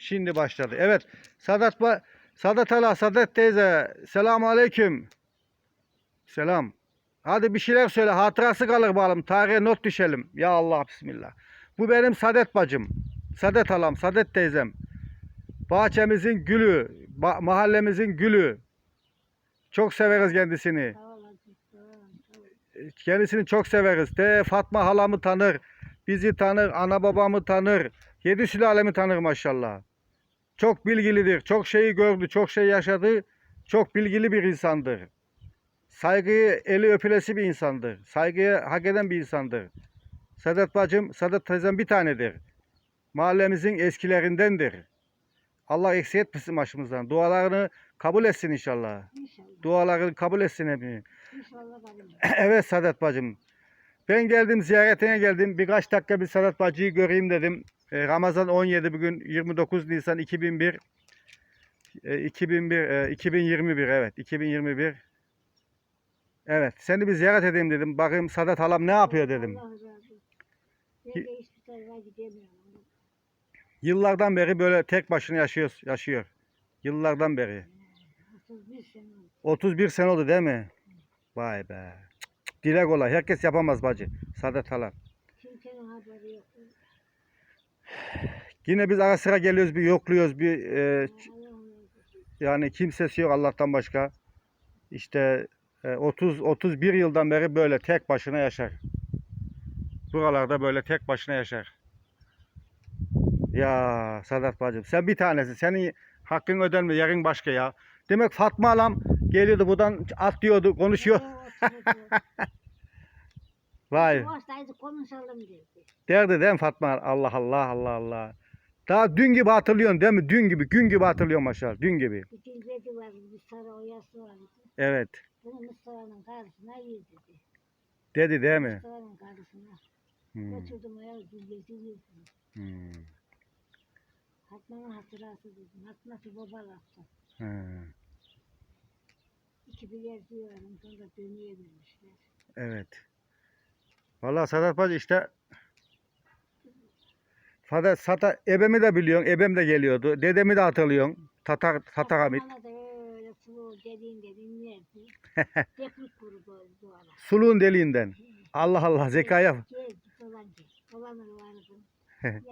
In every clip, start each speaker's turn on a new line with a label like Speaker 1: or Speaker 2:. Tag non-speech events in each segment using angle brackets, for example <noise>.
Speaker 1: Şimdi başladı. Evet. Sadat ba Sadat Ala, Sadat teyze. Selamun aleyküm. Selam. Hadi bir şeyler söyle. Hatırası kalır bakalım. Tarihe not düşelim. Ya Allah bismillah. Bu benim Sadet bacım. Sadet halam, Sadet teyzem. Bahçemizin gülü, ba- mahallemizin gülü. Çok severiz kendisini. Kendisini çok severiz. De Fatma halamı tanır. Bizi tanır. Ana babamı tanır. Yedi sülalemi tanır maşallah. Çok bilgilidir. Çok şeyi gördü. Çok şey yaşadı. Çok bilgili bir insandır. Saygıyı eli öpülesi bir insandır. Saygıyı hak eden bir insandır. Sadat bacım, Sadat teyzem bir tanedir. Mahallemizin eskilerindendir. Allah eksik etmesin başımızdan. Dualarını kabul etsin inşallah.
Speaker 2: İnşallah.
Speaker 1: Dualarını kabul etsin hepini.
Speaker 2: İnşallah. <clears throat>
Speaker 1: Evet Sadat bacım. Ben geldim ziyaretine geldim. Birkaç dakika bir Sadat bacıyı göreyim dedim. E, Ramazan 17 bugün 29 Nisan 2001. E, 2001 e, 2021 evet 2021. Evet seni bir ziyaret edeyim dedim. Bakayım Sadat halam ne yapıyor dedim. Yıllardan beri böyle tek başına yaşıyor. yaşıyor. Yıllardan beri.
Speaker 2: 31 sene oldu.
Speaker 1: 31 sene oldu değil mi? Vay be. Dile kolay. Herkes yapamaz bacı. Sadat halam.
Speaker 2: Kimsenin haberi yok.
Speaker 1: Yine biz ara sıra geliyoruz bir yokluyoruz bir e, yani kimsesi yok Allah'tan başka. İşte e, 30 31 yıldan beri böyle tek başına yaşar. Buralarda böyle tek başına yaşar. Ya Sadat bacım sen bir tanesi. Senin hakkın ödenme yerin başka ya. Demek Fatma Alam geliyordu buradan atlıyordu konuşuyor. <laughs> Vay.
Speaker 2: Konuşalım dedi.
Speaker 1: Derdi değil mi Fatma? Allah Allah Allah Allah. Daha dün gibi hatırlıyorsun değil mi? Dün gibi, gün gibi hatırlıyorum maşallah. Dün gibi.
Speaker 2: Bir dilbedi var, bir sarı oyası var.
Speaker 1: Evet.
Speaker 2: Bunu Mustafa'nın karşısına yedi dedi.
Speaker 1: Dedi değil mi?
Speaker 2: Mustafa'nın karşısına.
Speaker 1: Hmm,
Speaker 2: Götürdüm o ya dilbedi yedi.
Speaker 1: hmm,
Speaker 2: Fatma'nın hatırası dedim. Hatma'sı babalattı.
Speaker 1: he,
Speaker 2: İki birer diyorum sonra döneyememişler.
Speaker 1: Evet. Vallahi Sadat Bacı işte Sadat, Sata, ebemi de biliyorsun. Ebem de geliyordu. Dedemi de hatırlıyorsun. Tatar, Tatar Hamit. <laughs> Suluğun deliğinden. Allah Allah zekaya. <laughs>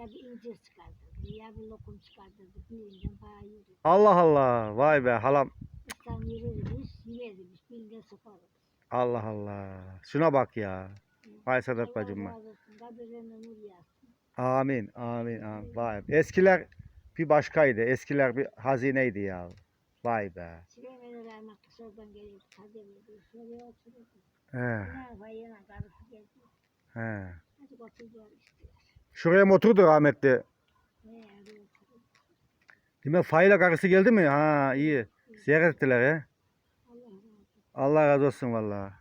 Speaker 1: Allah Allah. Vay be halam. Allah Allah. Şuna bak ya. Vay Sadat bacım
Speaker 2: yazsın.
Speaker 1: Amin, amin, amin. Vay be. Eskiler bir başkaydı. Eskiler bir hazineydi ya. Vay be. He, he. Şuraya mı oturdu rahmetli? Demek Fayla karısı geldi mi? Ha iyi. Ziyaret ettiler he.
Speaker 2: Allah razı olsun
Speaker 1: vallahi.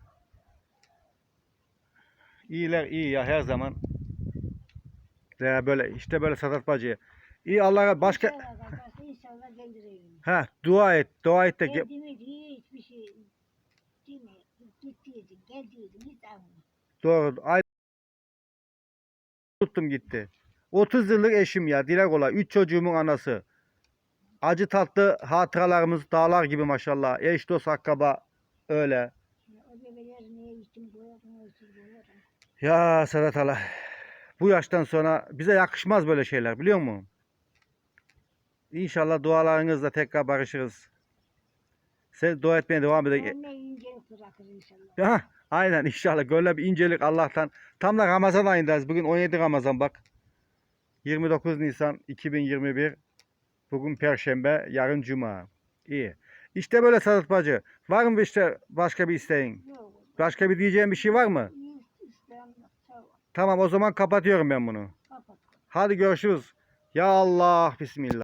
Speaker 1: İyiler iyi ya her zaman. Ya böyle işte böyle Sadat Bacı. İyi Allah başka ha dua et. Dua et de
Speaker 2: hiçbir şey değil hiç alma.
Speaker 1: doğru. Ay tuttum gitti. 30 yıllık eşim ya. Dile kolay. 3 çocuğumun anası. Acı tatlı hatıralarımız dağlar gibi maşallah. Eş dost akraba öyle.
Speaker 2: Ya
Speaker 1: Sedat Allah. Bu yaştan sonra bize yakışmaz böyle şeyler biliyor musun? İnşallah dualarınızla tekrar barışırız. Sen dua etmeye devam edin. Ya, aynen inşallah. Böyle bir incelik Allah'tan. Tam da Ramazan ayındayız. Bugün 17 Ramazan bak. 29 Nisan 2021. Bugün Perşembe, yarın Cuma. İyi. İşte böyle Sadat Bacı. Var mı işte başka bir isteğin? Başka bir diyeceğin bir şey var mı?
Speaker 2: iyi istem yok. Sağ ol.
Speaker 1: Tamam o zaman kapatıyorum ben bunu.
Speaker 2: Kapat.
Speaker 1: Hadi görüşürüz. Ya Allah Bismillah.